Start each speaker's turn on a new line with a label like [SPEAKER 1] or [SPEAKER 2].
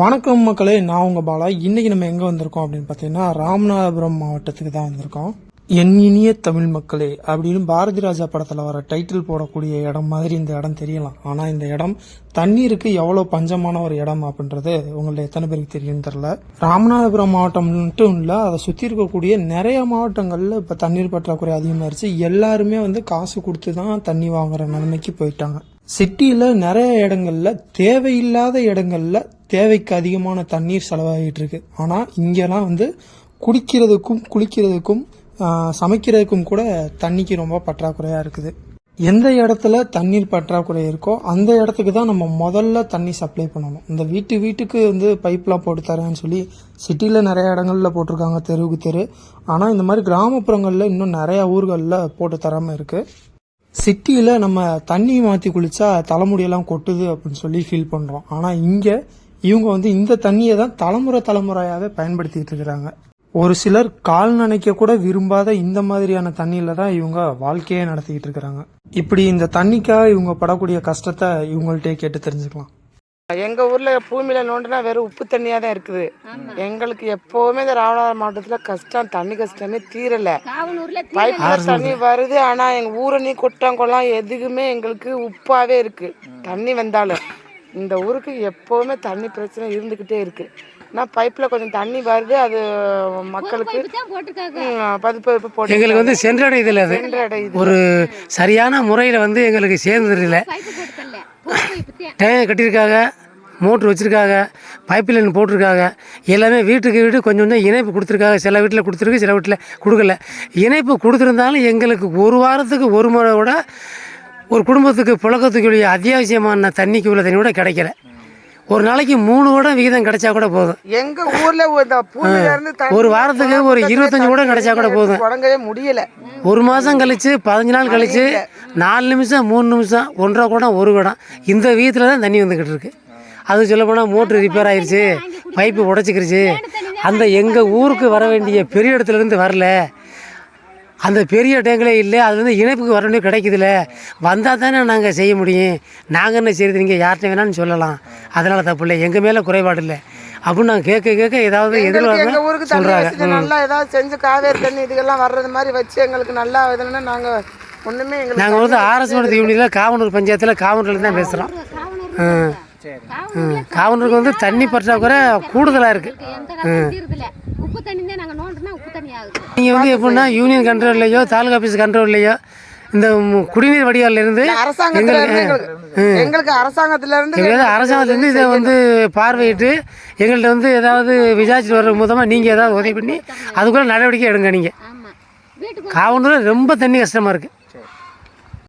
[SPEAKER 1] வணக்கம் மக்களே நான் உங்கள் பாலா. இன்னைக்கு நம்ம எங்கே வந்திருக்கோம் அப்படின்னு பார்த்தீங்கன்னா ராமநாதபுரம் மாவட்டத்துக்கு தான் வந்திருக்கோம். என் இனிய தமிழ் மக்களே அப்படின்னு பாரதி ராஜா படத்தில் வர டைட்டில் போடக்கூடிய இடம் மாதிரி இந்த இடம் தெரியலாம். ஆனால் இந்த இடம் தண்ணீருக்கு எவ்வளோ பஞ்சமான ஒரு இடம் அப்படின்றது உங்கள்ட்ட எத்தனை பேருக்கு தெரியும்னு தெரில ராமநாதபுரம் மாவட்டம் மட்டும் இல்லை அதை சுற்றி இருக்கக்கூடிய நிறைய மாவட்டங்களில் இப்போ தண்ணீர் பற்றாக்குறை அதிகமாயிருச்சு. எல்லாருமே வந்து காசு கொடுத்து தான் தண்ணி வாங்குற நிலைமைக்கு போயிட்டாங்க. சிட்டியில் நிறைய இடங்கள்ல தேவையில்லாத இடங்கள்ல தேவைக்கு அதிகமான தண்ணீர் செலவாகிட்டு இருக்கு ஆனால் இங்கெல்லாம் வந்து குடிக்கிறதுக்கும் குளிக்கிறதுக்கும் சமைக்கிறதுக்கும் கூட தண்ணிக்கு ரொம்ப பற்றாக்குறையாக இருக்குது. எந்த இடத்துல தண்ணீர் பற்றாக்குறை இருக்கோ அந்த இடத்துக்கு தான் நம்ம முதல்ல தண்ணி சப்ளை பண்ணணும். இந்த வீட்டு வீட்டுக்கு வந்து பைப்லாம் போட்டு தரேன்னு சொல்லி சிட்டியில் நிறைய இடங்கள்ல போட்டிருக்காங்க தெருவுக்கு தெரு. ஆனால் இந்த மாதிரி கிராமப்புறங்களில் இன்னும் நிறைய ஊர்களில் போட்டு தராமல் இருக்குது சிட்டியில் நம்ம தண்ணி மாற்றி குளித்தா தலைமுடியெல்லாம் கொட்டுது அப்படின்னு சொல்லி ஃபீல் பண்ணுறோம் ஆனால் இங்கே இவங்க வந்து இந்த தண்ணியை தான் தலைமுறை தலைமுறையாகவே பயன்படுத்திக்கிட்டு இருக்கிறாங்க. ஒரு சிலர் கால் நினைக்க கூட விரும்பாத இந்த மாதிரியான தண்ணியில தான் இவங்க வாழ்க்கையே நடத்திக்கிட்டு இருக்கிறாங்க. இப்படி இந்த தண்ணிக்காக இவங்க படக்கூடிய கஷ்டத்தை இவங்கள்ட்டே கேட்டு தெரிஞ்சுக்கலாம்.
[SPEAKER 2] எங்க ஊர்ல பூமியில நோண்டுனா வெறும் உப்பு தண்ணியா தான் இருக்குது. எங்களுக்கு எப்பவுமே இந்த ராமநாதபுரம் மாவட்டத்துல கஷ்டம் தண்ணி கஷ்டமே தீரல. பைப்ல தண்ணி வருது ஆனா எங்க ஊரணி குளம் எதுக்குமே எங்களுக்கு உப்பாவே இருக்கு. தண்ணி வந்தாலும். இந்த ஊருக்கு எப்பவுமே தண்ணி பிரச்சனை இருந்துகிட்டே இருக்கு. நான் பைப்ல கொஞ்சம் தண்ணி வருது அது மக்களுக்கு பதுப்பு போட்டு
[SPEAKER 3] எங்களுக்கு வந்து சென்றடையுதில்ல அது. ஒரு சரியான முறையில் வந்து எங்களுக்கு சேர்ந்ததில்ல. டேங்க் கட்டியிருக்காங்க. மோட்ரு வச்சுருக்காங்க பைப் லைன் போட்டிருக்காங்க. எல்லாமே வீட்டுக்கு வீடு கொஞ்சம் கொஞ்சம் இணைப்பு கொடுத்துருக்காங்க. சில வீட்டில் கொடுத்துருக்கு சில வீட்டில் கொடுக்கல. இணைப்பு கொடுத்துருந்தாலும் எங்களுக்கு ஒரு வாரத்துக்கு ஒரு முறை கூட ஒரு குடும்பத்துக்கு புழக்கத்துக்குரிய அத்தியாவசியமான தண்ணிக்கு உள்ள தண்ணி கூட கிடைக்கல. ஒரு நாளைக்கு மூணு கூட விகிதம் கிடைச்சா கூட போதும்.
[SPEAKER 2] எங்க ஊர்ல ஒரு
[SPEAKER 3] வாரத்துக்கு ஒரு இருபத்தஞ்சு கூட கிடைச்சா கூட போதும்.
[SPEAKER 2] முடியல.
[SPEAKER 3] ஒரு மாதம் கழிச்சு பதினஞ்சு நாள் கழிச்சு நாலு நிமிஷம் மூணு நிமிஷம் ஒன்றரை குடம் ஒரு குடம் இந்த வீட்டில் தான் தண்ணி வந்துக்கிட்டு இருக்கு. அது சொல்ல போனால் மோட்ரு ரிப்பேர் ஆயிடுச்சு பைப்பு உடச்சிக்கிருச்சு. அந்த எங்கள் ஊருக்கு வர வேண்டிய பெரிய இடத்துலேருந்து வரல. அந்த பெரிய டேங்கில் இல்லை அது வந்து இணைப்புக்கு வர வேண்டிய கிடைக்குதுல்ல வந்தால் தானே நாங்கள் செய்ய முடியும். நாங்கள் என்ன செய்யுது நீங்கள் யார்கிட்ட வேணாலும் சொல்லலாம். அதனால் தப்பு இல்லை. எங்கள் மேலே குறைபாடு இல்லை. அப்படின்னு நாங்கள் கேட்க கேட்க ஏதாவது
[SPEAKER 2] ஊருக்கு
[SPEAKER 3] சொல்கிறாங்க
[SPEAKER 2] நல்லா ஏதாவது செஞ்சு காவேரி தண்ணி இதுக்கெல்லாம் வர்றது மாதிரி வச்சு எங்களுக்கு நல்லா இதுன்னா நாங்க ஒண்ணுமே எங்களுக்கு
[SPEAKER 3] நாங்கள் வந்து ஆர்எஸ் மடத்து யூனியில் காவனூர் பஞ்சாயத்தில் காவனூரில் தான் பேசுகிறோம் காவனூருக்கு வந்து தண்ணி பற்றாக்குறை கூடுதலாக இருக்குது
[SPEAKER 4] எந்த காலத்துல தீருதுல உப்பு தண்ணி தான் நாங்க நோண்டுனா உப்பு தண்ணி ஆகுது.
[SPEAKER 3] நீங்கள் வந்து எப்படின்னா யூனியன் கண்ட்ரோல்லையோ தாலுகா ஆஃபீஸ் கண்ட்ரோல்லையோ இந்த குடிநீர் வடிகால்ல இருந்து
[SPEAKER 2] அரசாங்கத்துல இருந்து எங்களுக்கு எங்களுக்கு அரசாங்கத்துல இருந்து
[SPEAKER 3] எப்படியாவது அரசாங்கத்துலேருந்து இதை வந்து பார்வையிட்டு எங்கள்கிட்ட வந்து ஏதாவது விசாரிச்சுட்டு வர மூலமாக நீங்கள் ஏதாவது உதவி பண்ணி அதுக்குள்ள நடவடிக்கை எடுங்க நீங்கள் காவனூரில் ரொம்ப தண்ணி கஷ்டமாக இருக்குது